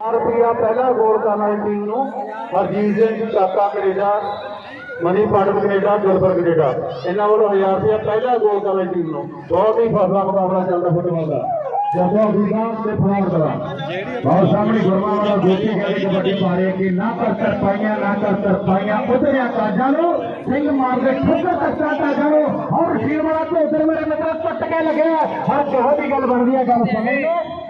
ਰੁਪਿਆ ਪਹਿਲਾ ਗੋਲ ਕਰਨ ਵਾਲੀ ਟੀਮ ਨੂੰ। Harjit Singh Kaka Canada Mani Patan Canada Gurbar Canada. ਇਹਨਾਂ ਵੱਲੋਂ 1000 ਰੁਪਿਆ ਪਹਿਲਾ ਗੋਲ ਕਰਨ ਵਾਲੀ ਟੀਮ ਨੂੰ। ਬਹੁਤ ਹੀ ਫਸਲਾ ਮੁਕਾਬਲਾ ਚੱਲਦਾ ਫੁੱਟਬਾਲ ਦਾ। ਜਸੋ ਵੀਗਾ ਤੇ ਫਰਾਡ ਦਾ। ਬਹੁਤ ਸਾਹਮਣੇ ਗੁਰਮਾ ਵਾਲਾ ਦੋਤੀ ਕਹਿੰਦੇ ਕਬੱਡੀ ਪਾ ਕਿ ਨਾ ਕਰ ਕਰ ਪਾਈਆਂ, ਨਾ ਕਰ ਕਰ ਪਾਈਆਂ ਉਧਰਿਆ ਕਾਜਾਂ ਨੂੰ। ਸਿੰਘ ਮਾਰਦੇ ਠੋਕਰ ਕੱਚਾ ਕਾਜਾਂ ਨੂੰ। ਔਰ ਸ਼ੀਰ ਵਾਲਾ ਤੇ ਉਧਰ ਮੇਰੇ ਮਿੱਤਰ ਟੁੱਟ ਕੇ ਲੱਗਿਆ। ਹਰ ਜਿਹੋ ਦੀ ਗੱਲ ਬਣਦੀ ਹੈ, ਗੱਲ ਸਮੇਂ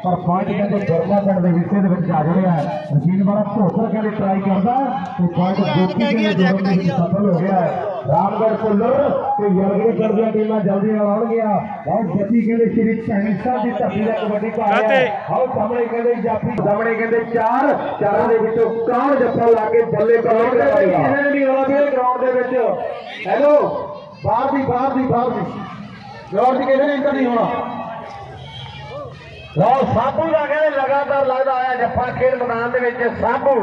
ਪਰ ਪੁਆਇੰਟ ਕਹਿੰਦੇ ਗੁਰਮਾ ਪਿੰਡ ਦੇ ਹਿੱਸੇ ਦੇ ਵਿੱਚ ਆ ਜੜਿਆ ਮਸ਼ੀਨ ਵਾਲਾ ਢੋਕਰ ਕਹਿੰਦੇ ਟਰਾਈ ਕਰਦਾ ਤੇ ਪੁਆਇੰਟ ਦੋਤੀ ਦੇ ਜੋੜਨ ਦੇ ਵਿੱਚ ਸਫਲ ਹੋ ਗਿਆ ਹੈ। ਰਾਮਗੜ੍ਹ ਪੁੱਲਰ ਤੇ ਯਲਗੜੀ ਪਿੰਡ ਦੀਆਂ ਟੀਮਾਂ ਜਲਦੀ ਨਾਲ ਆਉਣ ਗਿਆ। ਬਹੁਤ ਜੱਤੀ ਕਹਿੰਦੇ ਸ਼੍ਰੀ ਸਾਹਿਬ ਦੀ ਧਰਤੀ ਦਾ ਕਬੱਡੀ ਪਾ ਰਿਹਾ ਆਓ ਸਾਹਮਣੇ ਕਹਿੰਦੇ ਜਾਫੀ ਸਾਹਮਣੇ ਕਹਿੰਦੇ ਚਾਰ ਚਾਰਾਂ ਦੇ ਵਿੱਚੋਂ ਕੌਣ ਜੱਫਾ ਲਾ ਕੇ ਬੱਲੇ ਬੱਲੇ ਕਰਾਏਗਾ ਇਹਨਾਂ ਨੇ ਵੀ ਗਰਾਊਂਡ ਦੇ ਵਿੱਚ। ਹੈਲੋ ਬਾਹਰ ਦੀ ਬਾਹਰ ਦੀ ਬਾਹਰ ਦੀ। ਗਰਾਊਂਡ ਦੀ ਕਿਸੇ ਨੇ ਇੰਟਰ ਨਹੀਂ ਹੋਣਾ? ਲਓ, ਸਾਬੂ ਦਾ ਕਹਿੰਦੇ ਲਗਾਤਾਰ ਲੱਗਦਾ ਆਇਆ ਜੱਫਾ ਖੇਡ ਮੈਦਾਨ ਦੇ ਵਿੱਚ, ਸਾਬੂ।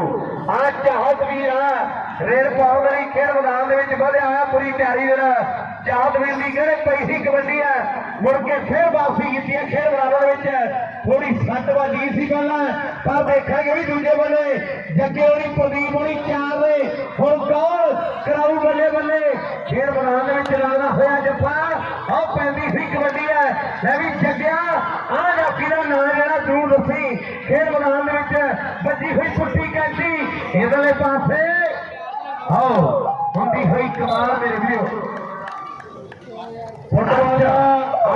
ਆ ਚਾਹਤ ਵੀਰ ਆ। ਰੇਡ ਪਾਉਣ ਖੇਡ ਮੈਦਾਨ ਦੇ ਵਿੱਚ ਵਧਿਆ ਆਇਆ ਪੂਰੀ ਤਿਆਰੀ ਦੇ ਨਾਲ। ਚਾਹਤ ਵੀਰ ਦੀ ਕਹਿੰਦੇ ਪਈ ਸੀ ਕਬੱਡੀ ਆ। ਮੁੜ ਕੇ ਫੇਰ ਵਾਪਸੀ ਕੀਤੀ ਹੈ ਖੇਡ ਮੈਦਾਨ ਦੇ ਵਿੱਚ। ਥੋੜੀ ਸੱਟ ਵੱਜੀ ਸੀ ਪਹਿਲਾਂ, ਪਰ ਦੇਖਾਂਗੇ ਵੀ ਦੂਜੇ ਬੰਨੇ ਜੱਗੇ ਹੋਣੀ, ਪ੍ਰਦੀਪ ਹੋਣੀ, ਚਾਰ ਦੇ ਹੁਣ ਕੌਣ ਕਰਾਊ ਬੱਲੇ ਬੱਲੇ ਖੇਡ ਮੈਦਾਨ ਦੇ ਵਿੱਚ ਲੱਗਦਾ ਹੋਇਆ ਜੱਫਾ। ਆਹ ਪੈਂਦੀ ਸੀ ਕਬੱਡੀ ਹੈ ਲੈ ਵੀ ਜੱਗਿਆ। ਆ ਜਾਫੀ ਦਾ ਨਾਂ ਜਿਹੜਾ ਜ਼ਰੂਰ ਦੱਸੀ ਖੇਡ ਮੈਦਾਨ ਦੇ ਵਿੱਚ ਵੱਜੀ ਹੋਈ ਪੁੱਟੀ ਕੈਂਚੀ। ਇਧਰਲੇ ਪਾਸੇ ਆਓ ਹੁੰਦੀ ਹੋਈ ਕਮਾਲ ਮੇਰੇ ਵੀਰੋ। ਫੁੱਟਬਾਲ ਦਾ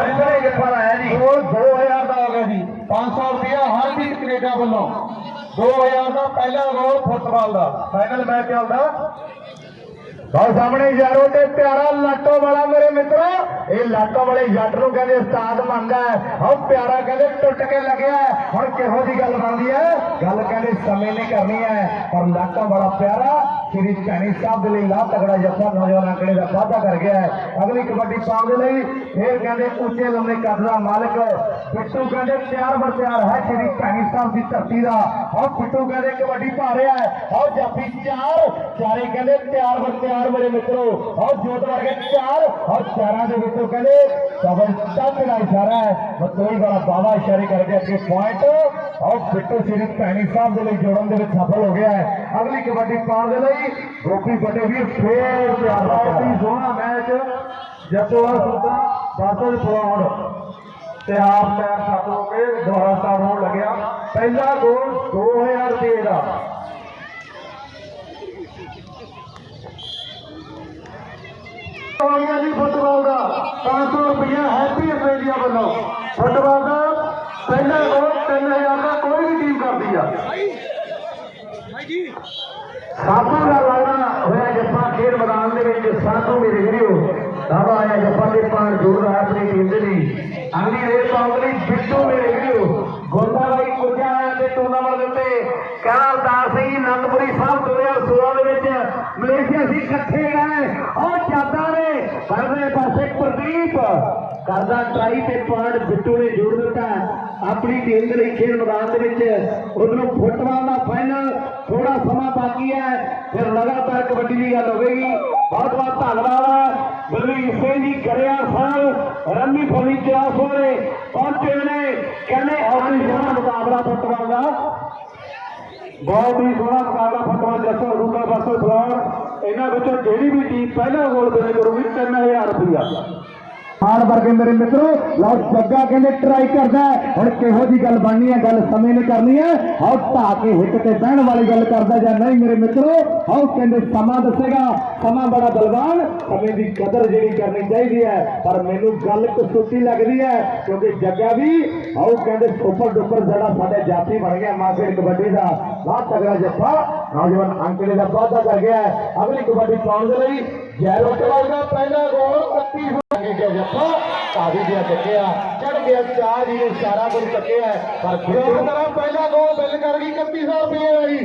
ਅੰਦਰ ਜੱਫਾ ਆਇਆ ਜੀ। ਉਹ 2000 ਦਾ ਹੋ ਗਿਆ ਜੀ। 500 ਰੁਪਇਆ ਹਰਜੀਤ ਕੈਨੇਡਾ ਵੱਲੋਂ। 2000 ਦਾ ਪਹਿਲਾ ਗੋਲ ਫੁੱਟਬਾਲ ਦਾ। ਫਾਈਨਲ ਮੈਚ ਚੱਲਦਾ। ਬਹੁਤ ਸਾਹਮਣੇ ਯਾਰੋ ਤੇ ਪਿਆਰਾ ਲਾਟੋ ਵਾਲਾ ਇਹ ਲਾਟੋ ਵਾਲੇ ਜੱਟ ਨੂੰ ਕਹਿੰਦੇ ਉਸਤਾਦ ਮੰਨਦਾ ਹੈ। ਉਹ ਪਿਆਰਾ ਕਹਿੰਦੇ ਟੁੱਟ ਕੇ ਲੱਗਿਆ ਹੁਣ ਕਿਹੋ ਜੀ ਗੱਲ ਬਣਦੀ ਹੈ? ਗੱਲ ਕਹਿੰਦੇ ਸਮੇਂ ਨੇ ਕਰਨੀ ਹੈ, ਪਰ ਲਾਟੋ ਵਾਲਾ ਪਿਆਰਾ ਸ੍ਰੀ ਭੈਣੀ ਸਾਹਿਬ ਦੇ ਲਈ ਲਾ ਤਗੜਾ ਜੱਫਾ ਨੌਜਵਾਨ ਅੰਕੜੇ ਦਾ ਵਾਅਦਾ ਕਰ ਗਿਆ ਹੈ। ਅਗਲੀ ਕਬੱਡੀ ਪਾਉਣ ਦੇ ਲਈ ਫੇਰ ਕਹਿੰਦੇ ਉੱਚੇ ਲੰਮੇ ਕੱਦ ਦਾ ਮਾਲਕ ਬਿੱਟੂ ਕਹਿੰਦੇ ਤਿਆਰ ਬਰ ਤਿਆਰ ਹੈ ਸ੍ਰੀ ਭੈਣੀ ਸਾਹਿਬ ਦੀ ਧਰਤੀ ਦਾ। ਆਹ ਬਿੱਟੂ ਕਹਿੰਦੇ ਕਬੱਡੀ ਪਾ ਰਿਹਾ ਹੈ। ਆਹ ਜਾਫੀ ਚਾਰ ਚਾਰੇ ਕਹਿੰਦੇ ਤਿਆਰ ਬਰ ਤਿਆਰ ਮੇਰੇ ਮਿੱਤਰੋ। ਆਹ ਜੋਤ ਵਰਗੇ ਚਾਰ ਆਹ ਚਾਰਾਂ ਦੇ ਵਿੱਚੋਂ ਕਹਿੰਦੇ ਡਬਲ ਟੱਚ ਦਾ ਇਸ਼ਾਰਾ ਹੈ। ਮਤੋਈ ਵਾਲਾ ਬਾਵਾ ਇਸ਼ਾਰੇ ਕਰਕੇ ਅੱਗੇ ਪੁਆਇੰਟ ਆਹ ਬਿੱਟੂ ਸ੍ਰੀ ਭੈਣੀ ਸਾਹਿਬ ਦੇ ਲਈ ਜੋੜਨ ਦੇ ਵਿੱਚ ਸਫਲ ਹੋ ਗਿਆ ਹੈ। ਅਗਲੀ ਕਬੱਡੀ ਪਾਉਣ ਦੇ ਲਈ ਗੋਪੀ ਵੱਡੇ ਵੀਰ ਫੇਰ ਤਿਆਰ ਬਹੁਤ ਹੀ ਸੋਹਣਾ ਮੈਚ ਜੱਟੋਆ ਸੁਲਤਾਨ ਬਾਸਲ ਪਲਾਉਣ ਤੇ ਆਪ ਪੈਰ ਸੱਤ ਹੋ ਕੇ ਦੁਆਰਾ ਸਟਾਰਟ ਹੋਣ ਲੱਗਿਆ। ਪਹਿਲਾ ਗੋਲ 2000 ਰੁਪਏ ਦਾ। ਹੋਈਆਂ ਜੀ ਫੁੱਟਬਾਲ ਦਾ। 500 ਰੁਪਇਆ ਹੈਪੀ ਆਸਟ੍ਰੇਲੀਆ ਵੱਲੋਂ। ਫੁੱਟਬਾਲ ਦਾ ਪਹਿਲਾ ਗੋਲ 3000 ਦਾ ਕੋਈ ਵੀ ਟੀਮ ਕਰਦੀ ਆ ਸਾਬੂ ਦਾ ਲੱਗਦਾ ਹੋਇਆ ਜੱਫਾ ਖੇਡ ਮੈਦਾਨ ਦੇ ਵਿੱਚ, ਸਾਧੂ ਮੇਰੇ ਵੀਰੋ, ਦਾਵਾ ਆਇਆ ਜੱਫਾ ਦੇ ਪਾਣ ਜੋੜਦਾ ਹੈ ਆਪਣੀ ਟੀਮ ਦੇ ਲਈ। ਅਗਲੀ ਰੇਡ ਪਾਉਣ ਲਈ ਬਿੱਟੂ ਮੇਰੇ ਵੀਰੋ ਗੋਂਦਾ ਬਾਈ ਕੁੱਜਾ ਤੇ ਟੂਰਨਾਮੈਂਟ ਦੇ ਉੱਤੇ ਕਹਿੰਦਾ ਅਵਤਾਰ ਸਿੰਘ ਜੀ, ਅਨੰਦਪੁਰੀ ਸਾਹਿਬ 2016 ਦੇ ਵਿੱਚ। ਮਲੇਸ਼ੀਆ ਸੀ ਇਕੱਠੇ ਗਏ। ਉਹ ਜਾਦਾ ਪਰਲੇ ਪਾਸੇ ਪ੍ਰਦੀਪ ਕਰਦਾ ਟਰਾਈ ਤੇ ਪੁਆਇੰਟ ਬਿੱਟੂ ਨੇ ਜੋੜ ਦਿੱਤਾ। ਆਪਣੀ ਟੀਮ ਦੇ ਲਈ ਖੇਡ ਮੈਦਾਨ ਦੇ ਵਿੱਚ ਉਧਰੋਂ ਫੁੱਟਬਾਲ ਦਾ ਫਾਈਨਲ ਥੋੜਾ ਸਮਾਂ ਬਾਕੀ ਹੈ। ਫਿਰ ਲਗਾਤਾਰ ਕਬੱਡੀ ਦੀ ਗੱਲ ਹੋਵੇਗੀ ਬਹੁਤ ਬਹੁਤ ਧੰਨਵਾਦ। ਬਲਵੀਰ ਸਿੰਘ ਜੀ ਕਰਿਆ ਸਾਹਿਬ ਰੰਮੀ ਫਲੀ ਚਾਸ ਹੋਏ ਪਹੁੰਚੇ ਨੇ। ਕਹਿੰਦੇ ਹੌਲੀ ਸੋਹਣਾ ਮੁਕਾਬਲਾ ਫੁੱਟਬਾਲ ਦਾ। ਬਹੁਤ ਹੀ ਸੋਹਣਾ ਮੁਕਾਬਲਾ ਫੁੱਟਬਾਲ, ਜੱਸੋ ਰੂਗਾ ਬਸੋ, ਫਲੋਰ। ਇਹਨਾਂ ਵਿੱਚੋਂ ਜਿਹੜੀ ਵੀ ਟੀਮ ਪਹਿਲਾ ਗੋਲ ਦੇਣੇ ਕਰੂਗੀ 3000 ਰੁਪਇਆ ਆਣ ਵਰਗੇ ਮੇਰੇ ਮਿੱਤਰੋ, ਲਓ ਜੱਗਾ ਕਹਿੰਦੇ ਟਰਾਈ ਕਰਦਾ ਹੁਣ ਕਿਹੋ ਜੀ ਗੱਲ ਬਣਨੀ ਹੈ? ਗੱਲ ਸਮੇਂ ਨੇ ਕਰਨੀ ਹੈ। ਆਓ ਢਾ ਕੇ ਹਿੱਟ ਤੇ ਬਹਿਣ ਵਾਲੀ ਗੱਲ ਕਰਦਾ ਜਾਂ ਨਹੀਂ ਮੇਰੇ ਮਿੱਤਰੋ? ਆਓ ਕਹਿੰਦੇ ਸਮਾਂ ਦੱਸੇਗਾ। ਸਮਾਂ ਬੜਾ ਬਲਵਾਨ। ਸਮੇਂ ਦੀ ਕਦਰ ਜਿਹੜੀ ਕਰਨੀ ਚਾਹੀਦੀ ਹੈ। ਪਰ ਮੈਨੂੰ ਗੱਲ ਕਸੂਤੀ ਲੱਗਦੀ ਹੈ, ਕਿਉਂਕਿ ਜੱਗਾ ਵੀ ਆਓ ਕਹਿੰਦੇ ਸੁਪਰ ਡੁਪਰ ਜਿਹੜਾ ਸਾਡੇ ਜਾਤੀ ਬਣ ਗਿਆ ਮਾਸੇਰ ਕਬੱਡੀ ਦਾ। ਬਹੁਤ ਤਗੜਾ ਜੱਫਾ। ਨੌਜਵਾਨ ਅੰਕੜੇ ਦਾ ਵਾਅਦਾ ਕਰ ਗਿਆ ਅਗਲੀ ਕਬੱਡੀ ਪਾਉਣ ਦੇ ਲਈ ਜੈਰੋ ਕਲਰ ਦਾ ਪਹਿਲਾ ਗੋਲ 31 ਅੱਗੇ ਗਿਆ ਜੱਫਾ। ਕਾਦੀ ਗਿਆ ਚੱਕਿਆ ਚੜ ਗਿਆ ਚਾਰ ਜੀ ਨੇ ਸਾਰਾ ਕੁਝ ਚੱਕਿਆ ਪਰ ਫਿਰ ਤਰ੍ਹਾਂ ਪਹਿਲਾ ਗੋਲ ਬਿੱਲ ਕਰ ਗਈ 3100 ਰੁਪਏ ਵਾਲੀ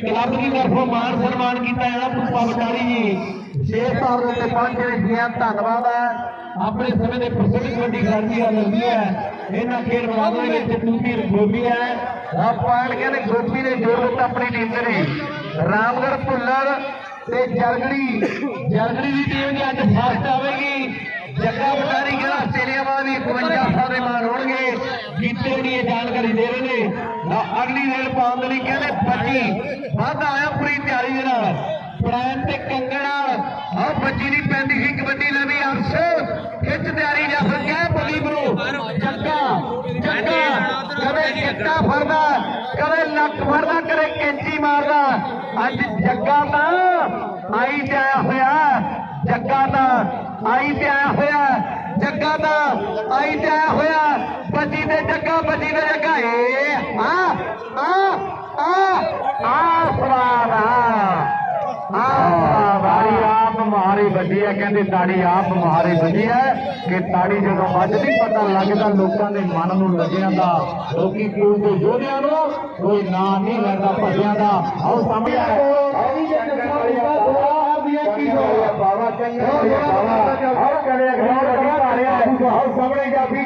ਕਲੱਬ ਦੀ ਤਰਫੋਂ ਮਾਨ ਸਨਮਾਨ ਕੀਤਾ ਜਾਣਾ ਪੁੱਪਾ ਬਟਾਲੀ ਜੀ। ਸ਼ੇਰ ਸਾਹਿਬ ਦੇ ਉੱਤੇ ਪਹੁੰਚੇ ਜੀ ਧੰਨਵਾਦ ਹੈ। ਆਪਣੇ ਸਮੇਂ ਦੇ ਪ੍ਰਸਿੱਧ ਕਬੱਡੀ ਖਿਡਾਰੀ ਆ ਲੱਗਦੀ ਹੈ। ਇਹਨਾਂ ਖੇਡ ਮੈਦਾਨਾਂ ਵਿੱਚ ਟੂਪੀ ਗੋਪੀ ਹੈ। ਆ ਪੁਆਇੰਟ ਕਹਿੰਦੇ ਗੋਪੀ ਨੇ ਜੋੜ ਦਿੱਤਾ ਆਪਣੀ ਟੀਮ ਦੇ ਲਈ। ਰਾਮਗੜ ਭੁੱਲਰ ਤੇ ਜਰਗੜੀ ਜਰਗੜੀ ਦੀ ਟੀਮ ਦੀ ਅੱਜ ਫਸਟ ਆਵੇਗੀ। ਜੱਗਾ ਬਟਾਰੀ ਕਹਿੰਦਾ ਆਸਟ੍ਰੇਲੀਆ ਵਾਲਾ ਵੀ 52 ਸਾਲ ਦੇ ਮਾਨ ਹੋਣਗੇ ਕੀਤੇ ਹੋਣੀ ਇਹ ਜਾਣਕਾਰੀ ਦੇ ਰਹੇ ਨੇ। ਨਾ ਅਗਲੀ ਰੇਲ ਪਾਉਣ ਦੇ ਲਈ ਕਹਿੰਦੇ ਬੱਜੀ। ਵੱਧ ਆਇਆ ਪੂਰੀ ਤਿਆਰੀ ਦੇ ਨਾਲ। ਪ੍ਰਾਇਮ ਤੇ ਕੰਗਣਾ। ਆ ਬੱਜੀ ਦੀ ਪੈਂਦੀ ਸੀ ਕਬੱਡੀ ਲੈ ਵੀ ਅਰਸ਼ ਖਿੱਚ ਤਿਆਰੀ ਜਾ ਸਕਿਆ ਪ੍ਰਦੀਪ ਨੂੰ ਜੱਗਾ ਜੱਗਾ ਕਦੇ ਜੱਗਾ ਫੜਦਾ, ਕਦੇ ਲੱਕ ਫੜਦਾ, ਕਦੇ ਕੈਂਚੀ ਮਾਰਦਾ। ਅੱਜ ਜੱਗਾ ਤਾਂ ਆਈ ਤੇ ਆਇਆ ਹੋਇਆ, ਜੱਗਾ ਤਾਂ ਆਈ ਤੇ ਆਇਆ ਹੋਇਆ, ਜੱਗਾ ਤਾਂ ਆਈ ਤੇ ਆਇਆ ਹੋਇਆ। ਬੱਜੀ ਦੇ ਜੱਗਾ, ਬੱਜੀ ਦੇ ਜੱਗਾ, ਏ, ਆ ਆ ਆ ਆ, ਸਵਾਦ ਆ ਆ। ਮਾਰੀ ਵੱਜੀ ਹੈ ਕਹਿੰਦੇ ਤਾੜੀ ਆਪ ਮਾਰੀ ਵੱਜੀ ਹੈ ਕਿ ਤਾੜੀ ਜਦੋਂ ਵੱਜਦੀ ਪਤਾ ਲੱਗਦਾ ਲੋਕਾਂ ਦੇ ਮਨ ਨੂੰ ਲੱਗਿਆ ਦਾ ਲੋਕੀ ਕਿਉਂ ਦੇ ਯੋਧਿਆਂ ਨੂੰ ਕੋਈ ਨਾਂ ਨਹੀਂ ਲੈਂਦਾ ਭੱਜਿਆਂ ਦਾ ਆਓ ਸਾਹਮਣੇ ਬਾਵਾ ਚੰਗਾ ਬਾਵਾ ਆਓ ਕਰੇ ਅਗਲਾ ਆਓ ਸਾਹਮਣੇ ਜਾ ਵੀ